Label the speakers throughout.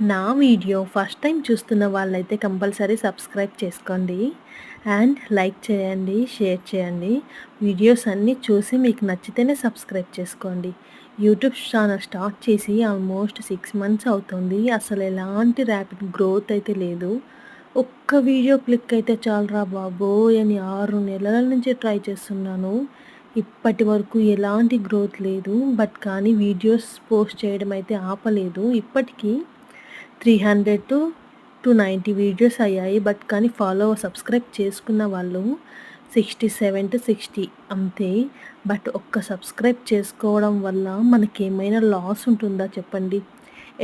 Speaker 1: నా video first time చూస్తున్న వాళ్ళైతే కంపల్సరీ సబ్స్క్రైబ్ చేసుకోండి. అండ్ లైక్ చేయండి షేర్ చేయండి. వీడియోస్ అన్నీ చూసి మీకు నచ్చితేనే సబ్స్క్రైబ్ చేసుకోండి. యూట్యూబ్ ఛానల్ స్టార్ట్ చేసి ఆల్మోస్ట్ సిక్స్ మంత్స్ అవుతుంది. అసలు ఎలాంటి ర్యాపిడ్ గ్రోత్ అయితే లేదు. ఒక్క వీడియో క్లిక్ అయితే చాలరా బాబోయ్ అని ఆరు నెలల నుంచి ట్రై చేస్తున్నాను. ఇప్పటి వరకు ఎలాంటి గ్రోత్ లేదు. బట్ కానీ వీడియోస్ పోస్ట్ చేయడం అయితే ఆపలేదు. ఇప్పటికీ three hundred to two ninety videos అయ్యాయి. బట్ కానీ ఫాలో సబ్స్క్రైబ్ చేసుకున్న వాళ్ళు సిక్స్టీ సెవెన్ టు సిక్స్టీ అంతే. బట్ ఒక్క సబ్స్క్రైబ్ చేసుకోవడం వల్ల మనకి ఏమైనా లాస్ ఉంటుందా చెప్పండి?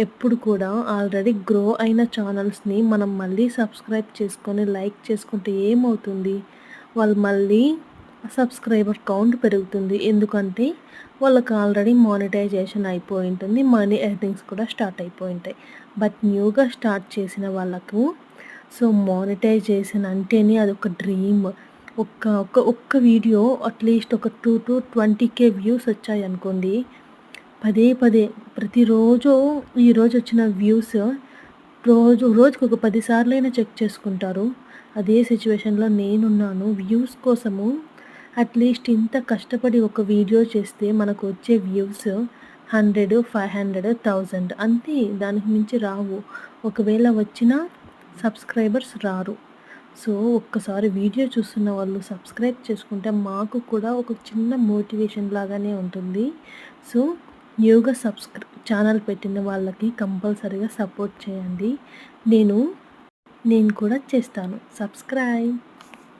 Speaker 1: ఎప్పుడు కూడా ఆల్రెడీ గ్రో అయిన ఛానల్స్ని మనం మళ్ళీ సబ్స్క్రైబ్ చేసుకొని లైక్ చేసుకుంటే ఏమవుతుంది? వాళ్ళు మళ్ళీ సబ్స్క్రైబర్ కౌంట్ పెరుగుతుంది. ఎందుకంటే వాళ్ళకి ఆల్రెడీ మానిటైజేషన్ అయిపోయి ఉంటుంది మనీ ఎర్నింగ్స్ కూడా స్టార్ట్ అయిపోయి ఉంటాయి బట్ న్యూగా స్టార్ట్ చేసిన వాళ్ళకు సో మానిటైజేషన్ అంటేనే అదొక డ్రీమ్. ఒక్క ఒక్క ఒక్క వీడియో అట్లీస్ట్ ఒక two to twenty K views వచ్చాయి అనుకోండి. పదే పదే ప్రతిరోజు ఈరోజు వచ్చిన వ్యూస్ రోజు రోజుకు ఒక పది చెక్ చేసుకుంటారు. అదే సిచ్యువేషన్లో నేనున్నాను. వ్యూస్ కోసము అట్లీస్ట్ ఇంత కష్టపడి ఒక వీడియో చేస్తే మనకు వచ్చే views hundred five hundred thousand. అంతే దానికి మించి రావు. ఒకవేళ వచ్చినా సబ్స్క్రైబర్స్ రారు. సో ఒక్కసారి వీడియో చూస్తున్న వాళ్ళు సబ్స్క్రైబ్ చేసుకుంటే మాకు కూడా ఒక చిన్న మోటివేషన్ లాగానే ఉంటుంది. సో న్యూగా సబ్స్క్రై ఛానల్ పెట్టిన వాళ్ళకి కంపల్సరీగా సపోర్ట్ చేయండి. నేను నేను కూడా చేస్తాను. సబ్స్క్రైబ్.